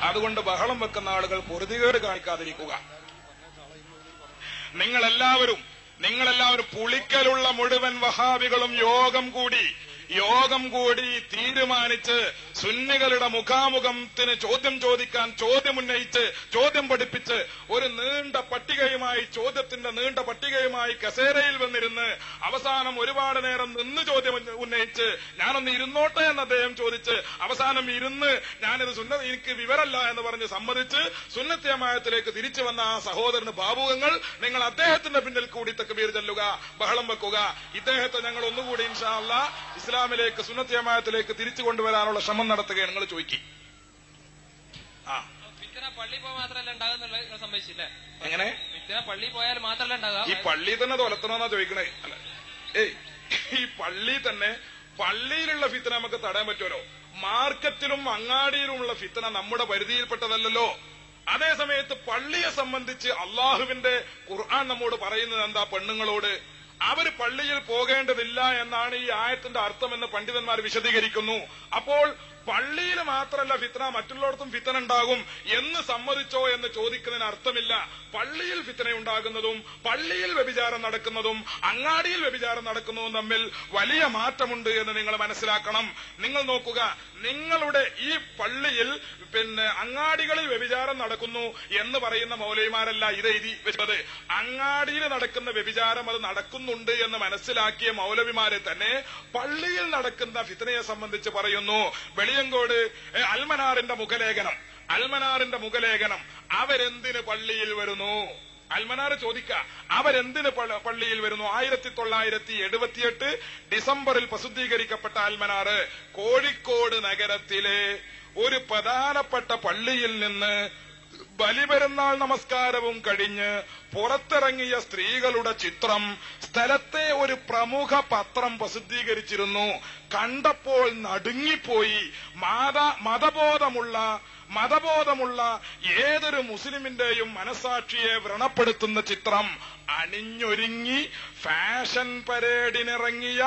അതുകൊണ്ട് ബഹളം വെക്കുന്ന ആളുകൾ പൊറുതികേട് കാണിക്കാതിരിക്കുക. നിങ്ങളെല്ലാവരും നിങ്ങളെല്ലാവരും പുളിക്കലുള്ള മുഴുവൻ വഹാബികളും യോഗം കൂടി യോഗം കൂടി തീരുമാനിച്ച് സുന്നികളുടെ മുഖാമുഖത്തിന് ചോദ്യം ചോദിക്കാൻ ചോദ്യം ഉന്നയിച്ച് ചോദ്യം പഠിപ്പിച്ച് ഒരു നീണ്ട പട്ടികയുമായി ചോദ്യത്തിന്റെ നീണ്ട പട്ടികയുമായി കസേരയിൽ വന്നിരുന്ന് അവസാനം ഒരുപാട് നേരം നിന്ന് ചോദ്യം ഉന്നയിച്ച് ഞാനൊന്ന് ഇരുന്നോട്ടെ എന്ന് അദ്ദേഹം ചോദിച്ച് അവസാനം ഇരുന്ന് ഞാനിത് സുന്ന എനിക്ക് വിവരല്ല എന്ന് പറഞ്ഞ് സമ്മതിച്ച് സുന്നത്യമായത്തിലേക്ക് തിരിച്ചു വന്ന ആ സഹോദരന് ഭാവുകങ്ങൾ നിങ്ങൾ അദ്ദേഹത്തിന്റെ പിന്നിൽ കൂടി തക്ബീർ ചെല്ലുക ബഹളം വെക്കുക. ഇദ്ദേഹത്തെ ഞങ്ങൾ ഒന്നുകൂടി ഇൻഷാ അല്ലാ ഇസ്ലാമിലേക്ക് സുന്നത്യമായത്തിലേക്ക് തിരിച്ചു കൊണ്ടുവരാനുള്ള ശ്രമം നടത്തുകയാണ്. നിങ്ങൾ ചോദിക്കും. ആ. പള്ളി പോയാൽ മാത്രമല്ല ഉണ്ടാകുന്നുള്ള എങ്ങനെ? പള്ളി പോയാൽ മാത്രമല്ല ഈ പള്ളി തന്നെ തൊലത്തണമെന്നാ ചോദിക്കണേ. അല്ല ഏയ് ഈ പള്ളി തന്നെ പള്ളിയിലുള്ള ഫിത്തന നമുക്ക് തടയാൻ പറ്റുമല്ലോ. മാർക്കറ്റിലും അങ്ങാടിയിലുമുള്ള ഫിത്തന നമ്മുടെ പരിധിയിൽപ്പെട്ടതല്ലല്ലോ. അതേ സമയത്ത് പള്ളിയെ സംബന്ധിച്ച് അള്ളാഹുവിന്റെ ഖുർആൻ നമ്മോട് പറയുന്നത് എന്താ പെണ്ണുങ്ങളോട്? അവർ പള്ളിയിൽ പോകേണ്ടതില്ല എന്നാണ് ഈ ആയത്തിന്റെ അർത്ഥമെന്ന് പണ്ഡിതന്മാർ വിശദീകരിക്കുന്നു. അപ്പോൾ പള്ളിയിൽ മാത്രമല്ല ഫിത്തന മറ്റുള്ളിടത്തും ഫിത്തന ഉണ്ടാകും എന്ന് സമ്മതിച്ചോ എന്ന് ചോദിക്കുന്നതിന് അർത്ഥമില്ല. പള്ളിയിൽ ഫിത്തന ഉണ്ടാകുന്നതും പള്ളിയിൽ വ്യഭിചാരം നടക്കുന്നതും അങ്ങാടിയിൽ വ്യഭിചാരം നടക്കുന്നതും തമ്മിൽ വലിയ മാറ്റമുണ്ട് എന്ന് നിങ്ങൾ മനസ്സിലാക്കണം. നിങ്ങൾ നോക്കുക നിങ്ങളുടെ ഈ പള്ളിയിൽ പിന്നെ അങ്ങാടികളിൽ വ്യഭിചാരം നടക്കുന്നു എന്ന് പറയുന്ന മൗലയിമാരല്ല ഇത് എഴുതി വെച്ചത്. അങ്ങാടിയിൽ നടക്കുന്ന വ്യഭിചാരം അത് നടക്കുന്നുണ്ട് എന്ന് മനസ്സിലാക്കിയ മൗലവിമാരെ തന്നെ പള്ളിയിൽ നടക്കുന്ന ഫിത്തനയെ സംബന്ധിച്ച് പറയുന്നു. വെളിയങ്കോട് അൽമനാറിന്റെ മുഖലേഖനം. അൽമനാറിന്റെ മുഖലേഖനം. അവരെന്തിന് പള്ളിയിൽ വരുന്നു? അൽമനാർ ചോദിക്ക അവരെന്തിന് പള്ള- പള്ളിയിൽ വരുന്നു? ആയിരത്തി തൊള്ളായിരത്തി എഴുപത്തിയെട്ട് ഡിസംബറിൽ പ്രസിദ്ധീകരിക്കപ്പെട്ട അൽമനാർ കോഴിക്കോട് നഗരത്തിലെ ഒരു പ്രധാനപ്പെട്ട പള്ളിയിൽ നിന്ന് ബലിപെരുന്നാൾ നമസ്കാരവും കഴിഞ്ഞ് പുറത്തിറങ്ങിയ സ്ത്രീകളുടെ ചിത്രം സ്ഥലത്തെ ഒരു പ്രമുഖ പത്രം പ്രസിദ്ധീകരിച്ചിരുന്നു. കണ്ടപ്പോൾ നടുങ്ങിപ്പോയി. മാത മതബോധമുള്ള മതബോധമുള്ള ഏതൊരു മുസ്ലിമിന്റെയും മനസാക്ഷിയെ വ്രണപ്പെടുത്തുന്ന ചിത്രം അണിഞ്ഞൊരുങ്ങി ഫാഷൻ പരേഡിനിറങ്ങിയ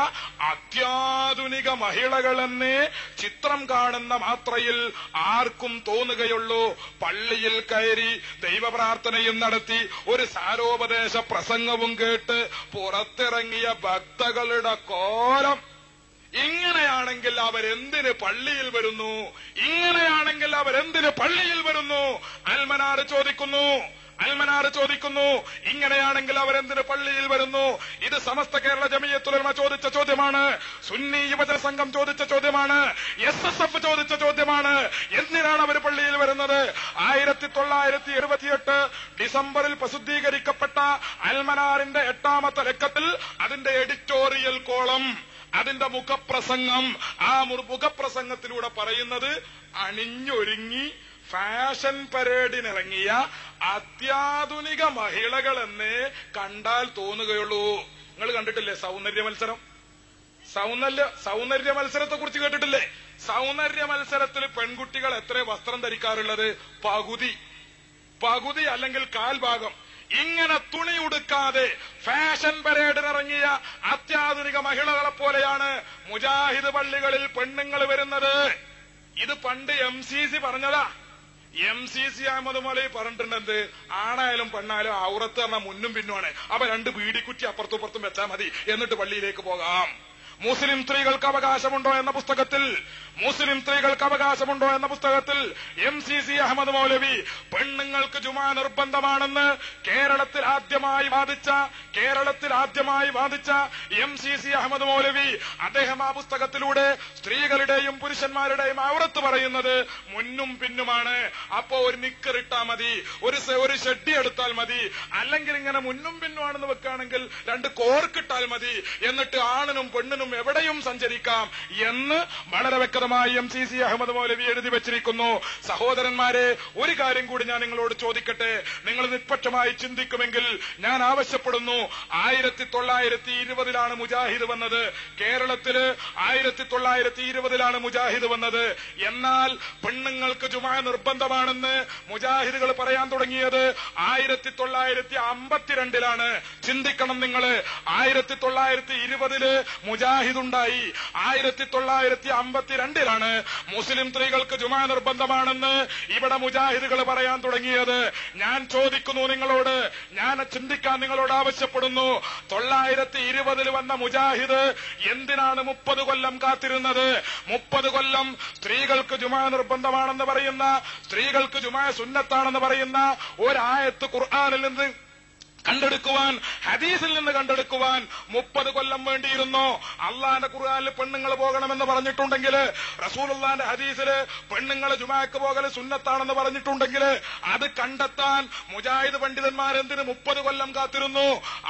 അത്യാധുനിക മഹിളകളെന്നേ ചിത്രം കാണുന്ന മാത്രയിൽ ആർക്കും തോന്നുകയുള്ളൂ. പള്ളിയിൽ കയറി ദൈവപ്രാർത്ഥനയും നടത്തി ഒരു സാരോപദേശ പ്രസംഗവും കേട്ട് പുറത്തിറങ്ങിയ ഭക്തകളുടെ കോലം. ഇങ്ങനെയാണെങ്കിൽ അവരെന്തിന് പള്ളിയിൽ വരുന്നു? ഇങ്ങനെയാണെങ്കിൽ അവരെന്തിന് പള്ളിയിൽ വരുന്നു? അൽമനാർ ചോദിക്കുന്നു. അൽമനാർ ചോദിക്കുന്നു ഇങ്ങനെയാണെങ്കിൽ അവരെന്തിന് പള്ളിയിൽ വരുന്നു? ഇത് സമസ്ത കേരള ജമീയത്തുലമ ചോദിച്ച ചോദ്യമാണ്. സുന്നി യുവജന സംഘം ചോദിച്ച ചോദ്യമാണ്. എസ് എസ് എഫ് ചോദിച്ച ചോദ്യമാണ്. എന്തിനാണ് അവർ പള്ളിയിൽ വരുന്നത്? ആയിരത്തി തൊള്ളായിരത്തി എഴുപത്തിയെട്ട് ഡിസംബറിൽ പ്രസിദ്ധീകരിക്കപ്പെട്ട അൽമനാറിന്റെ എട്ടാമത്തെ ലക്കത്തിൽ അതിന്റെ എഡിറ്റോറിയൽ കോളം. അതിന്റെ മുഖപ്രസംഗം ആ മുഖപ്രസംഗത്തിലൂടെ പറയുന്നത് അണിഞ്ഞൊരുങ്ങി ഫാഷൻ പരേഡിനിറങ്ങിയ അത്യാധുനിക മഹിളകളെന്നേ കണ്ടാൽ തോന്നുകയുള്ളൂ. നിങ്ങൾ കണ്ടിട്ടില്ലേ സൗന്ദര്യ മത്സരം? സൗന്ദര്യ സൗന്ദര്യ മത്സരത്തെ കുറിച്ച് കേട്ടിട്ടില്ലേ? സൗന്ദര്യ മത്സരത്തിൽ പെൺകുട്ടികൾ എത്ര വസ്ത്രം ധരിക്കാറുള്ളത്? പകുതി. പകുതി അല്ലെങ്കിൽ കാൽഭാഗം. ഇങ്ങനെ തുണി ഉടുക്കാതെ ഫാഷൻ പരേഡിനിറങ്ങിയ അത്യാധുനിക മഹിളകളെ പോലെയാണ് മുജാഹിദ് പള്ളികളിൽ പെണ്ണുങ്ങൾ വരുന്നത്. ഇത് പണ്ട് എം സി സി പറഞ്ഞതാ. എം സി സി അഹമ്മദ് മലി പറഞ്ഞിട്ടുണ്ടെന്ത്? ആണായാലും പെണ്ണായാലും ഔറത്ത് പറഞ്ഞ മുന്നും പിന്നുമാണ്. അപ്പൊ രണ്ട് ബീഡിക്കുറ്റി അപ്പുറത്തും ഇപ്പുറത്തും വെച്ചാൽ മതി. എന്നിട്ട് പള്ളിയിലേക്ക് പോകാം. മുസ്ലിം സ്ത്രീകൾക്ക് അവകാശമുണ്ടോ എന്ന പുസ്തകത്തിൽ മുസ്ലിം സ്ത്രീകൾക്ക് അവകാശമുണ്ടോ എന്ന പുസ്തകത്തിൽ M C C Ahammad Maulavi പെണ്ണുങ്ങൾക്ക് ജുമാ നിർബന്ധമാണെന്ന് കേരളത്തിൽ ആദ്യമായി വാദിച്ച കേരളത്തിൽ ആദ്യമായി വാദിച്ച M C C Ahammad Maulavi അദ്ദേഹം ആ പുസ്തകത്തിലൂടെ സ്ത്രീകളുടെയും പുരുഷന്മാരുടെയും ഔറത്ത് പറയുന്നത് മുന്നും പിന്നുമാണ്. അപ്പോ ഒരു നിക്കർ ഇട്ടാ മതി ഒരു ഒരു ഷെഡി എടുത്താൽ മതി അല്ലെങ്കിൽ ഇങ്ങനെ മുന്നും പിന്നുമാണെന്ന് വെക്കുകയാണെങ്കിൽ രണ്ട് കോർക്കിട്ടാൽ മതി എന്നിട്ട് ആണിനും പെണ്ണിനും എവിടെയും സഞ്ചരിക്കാം എന്ന് വളരെ വ്യക്തമായി എം സി സി അഹമ്മദ് മൗലവി എഴുതി വെച്ചിരിക്കുന്നു. സഹോദരന്മാരെ ഒരു കാര്യം കൂടി ഞാൻ നിങ്ങളോട് ചോദിക്കട്ടെ. നിങ്ങൾ നിഷ്പക്ഷമായി ചിന്തിക്കുമെങ്കിൽ ഞാൻ ആവശ്യപ്പെടുന്നു ആയിരത്തി തൊള്ളായിരത്തി ഇരുപതിലാണ് മുജാഹിദ് വന്നത്. കേരളത്തിൽ ആയിരത്തി തൊള്ളായിരത്തി ഇരുപതിലാണ് മുജാഹിദ് വന്നത്. എന്നാൽ പെണ്ണുങ്ങൾക്ക് ജുമാ നിർബന്ധമാണെന്ന് മുജാഹിദുകൾ പറയാൻ തുടങ്ങിയത് ആയിരത്തി തൊള്ളായിരത്തി അമ്പത്തിരണ്ടിലാണ് ചിന്തിക്കണം നിങ്ങൾ ആയിരത്തി തൊള്ളായിരത്തി ഇരുപതിൽ മുജാഹിദ് മുജാഹിദ് ഉണ്ടായി ആയിരത്തി തൊള്ളായിരത്തി അമ്പത്തിരണ്ടിലാണ് മുസ്ലിം സ്ത്രീകൾക്ക് ജുമാ നിർബന്ധമാണെന്ന് ഇവിടെ മുജാഹിദുകൾ പറയാൻ തുടങ്ങിയത്. ഞാൻ ചോദിക്കുന്നു നിങ്ങളോട് ഞാൻ ചിന്തിക്കാൻ നിങ്ങളോട് ആവശ്യപ്പെടുന്നു. തൊള്ളായിരത്തി ഇരുപതിൽ വന്ന മുജാഹിദ് എന്തിനാണ് മുപ്പത് കൊല്ലം കാത്തിരുന്നത്? മുപ്പത് കൊല്ലം സ്ത്രീകൾക്ക് ജുമാ നിർബന്ധമാണെന്ന് പറയുന്ന സ്ത്രീകൾക്ക് ജുമാ സുന്നത്താണെന്ന് പറയുന്ന ഒരായത്ത് ഖുർആാനിൽ നിന്ന് കണ്ടെടുക്കുവാൻ ഹദീസിൽ നിന്ന് കണ്ടെടുക്കുവാൻ മുപ്പത് കൊല്ലം വേണ്ടിയിരുന്നു? അള്ളാന്റെ ഖുർആാനിൽ പെണ്ണുങ്ങൾ പോകണമെന്ന് പറഞ്ഞിട്ടുണ്ടെങ്കിൽ റസൂലുള്ളാന്റെ ഹദീസിൽ പെണ്ണുങ്ങൾ ജുമാക്ക് പോകൽ സുന്നത്താണെന്ന് പറഞ്ഞിട്ടുണ്ടെങ്കിൽ അത് കണ്ടെത്താൻ മുജാഹിദ് പണ്ഡിതന്മാർ എന്തിന് മുപ്പത് കൊല്ലം കാത്തിരുന്നു?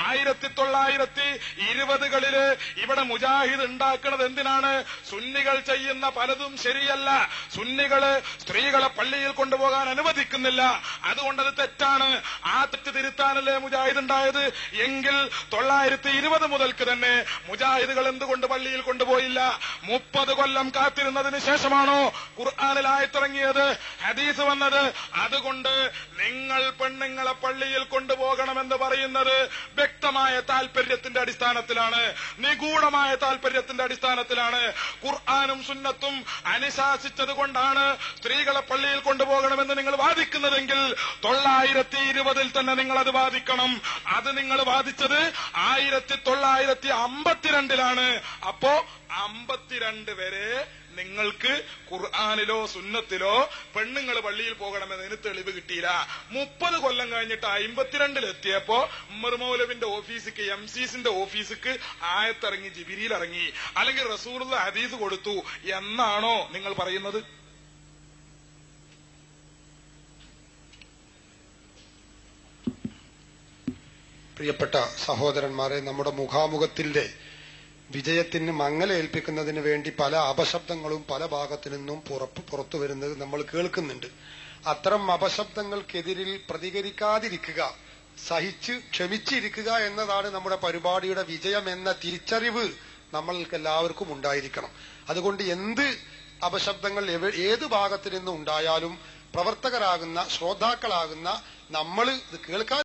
ആയിരത്തി തൊള്ളായിരത്തി ഇരുപതുകളിൽ ഇവിടെ മുജാഹിദ് ഉണ്ടാക്കുന്നത് എന്തിനാണ്? സുന്നികൾ ചെയ്യുന്ന പലതും ശരിയല്ല. സുന്നികൾ സ്ത്രീകളെ പള്ളിയിൽ കൊണ്ടുപോകാൻ അനുവദിക്കുന്നില്ല. അതുകൊണ്ടത് അത് തെറ്റാണ്. ആ തെറ്റ് തിരുത്താനല്ലേ മുജാഹിദ് ഉണ്ടായത് എങ്കിൽ തൊള്ളായിരത്തി ഇരുപത് മുതൽക്ക് തന്നെ മുജാഹിദുകൾ എന്തുകൊണ്ട് പള്ളിയിൽ കൊണ്ടുപോയില്ല? മുപ്പത് കൊല്ലം കാത്തിരുന്നതിന് ശേഷമാണോ ഖുർആാനിൽ ആയത്തിറങ്ങിയത് ഹദീസ് വന്നത്? അതുകൊണ്ട് നിങ്ങൾ പെണ്ണുങ്ങളെ പള്ളിയിൽ കൊണ്ടുപോകണമെന്ന് പറയുന്നത് വ്യക്തമായ താല്പര്യത്തിന്റെ അടിസ്ഥാനത്തിലാണ് നിഗൂഢമായ താല്പര്യത്തിന്റെ അടിസ്ഥാനത്തിലാണ്. ഖുർആാനും സുന്നത്തും അനുശാസിച്ചത് കൊണ്ടാണ് സ്ത്രീകളെ പള്ളിയിൽ കൊണ്ടുപോകണമെന്ന് നിങ്ങൾ വാദിക്കുന്നതെങ്കിൽ തൊള്ളായിരത്തി ഇരുപതിൽ തന്നെ നിങ്ങൾ അത് വാദിക്കണം. അത് നിങ്ങൾ വാദിച്ചത് ആയിരത്തി തൊള്ളായിരത്തി അമ്പത്തിരണ്ടിലാണ് അപ്പോ അമ്പത്തിരണ്ട് വരെ നിങ്ങൾക്ക് ഖുർആാനിലോ സുന്നത്തിലോ പെണ്ണുങ്ങൾ പള്ളിയിൽ പോകണമെന്നതിന് തെളിവ് കിട്ടിയില്ല. മുപ്പത് കൊല്ലം കഴിഞ്ഞിട്ട് അമ്പത്തിരണ്ടിലെത്തിയപ്പോ ഉമ്മർ ഓഫീസിക്ക് എം സിസിന്റെ ഓഫീസിക്ക് ആയത്തിറങ്ങി ജിബിരിയിൽ ഇറങ്ങി. അല്ലെങ്കിൽ റസൂറുള്ള ഹദീസ് കൊടുത്തു. എന്നാണോ നിങ്ങൾ പറയുന്നത്? പ്രിയപ്പെട്ട സഹോദരന്മാരെ നമ്മുടെ മുഖാമുഖത്തിന്റെ വിജയത്തിന് മങ്ങലേൽപ്പിക്കുന്നതിന് വേണ്ടി പല അപശബ്ദങ്ങളും പല ഭാഗത്തു നിന്നും പുറപ്പ് പുറത്തു വരുന്നത് നമ്മൾ കേൾക്കുന്നുണ്ട്. അത്തരം അപശബ്ദങ്ങൾക്കെതിരിൽ പ്രതികരിക്കാതിരിക്കുക സഹിച്ച് ക്ഷമിച്ചിരിക്കുക എന്നതാണ് നമ്മുടെ പരിപാടിയുടെ വിജയം എന്ന തിരിച്ചറിവ് നമ്മൾക്ക് എല്ലാവർക്കും ഉണ്ടായിരിക്കണം. അതുകൊണ്ട് എന്ത് അപശബ്ദങ്ങൾ ഏത് ഭാഗത്തു നിന്നും ഉണ്ടായാലും പ്രവർത്തകരാകുന്ന ശ്രോതാക്കളാകുന്ന നമ്മൾ ഇത് കേൾക്കാൻ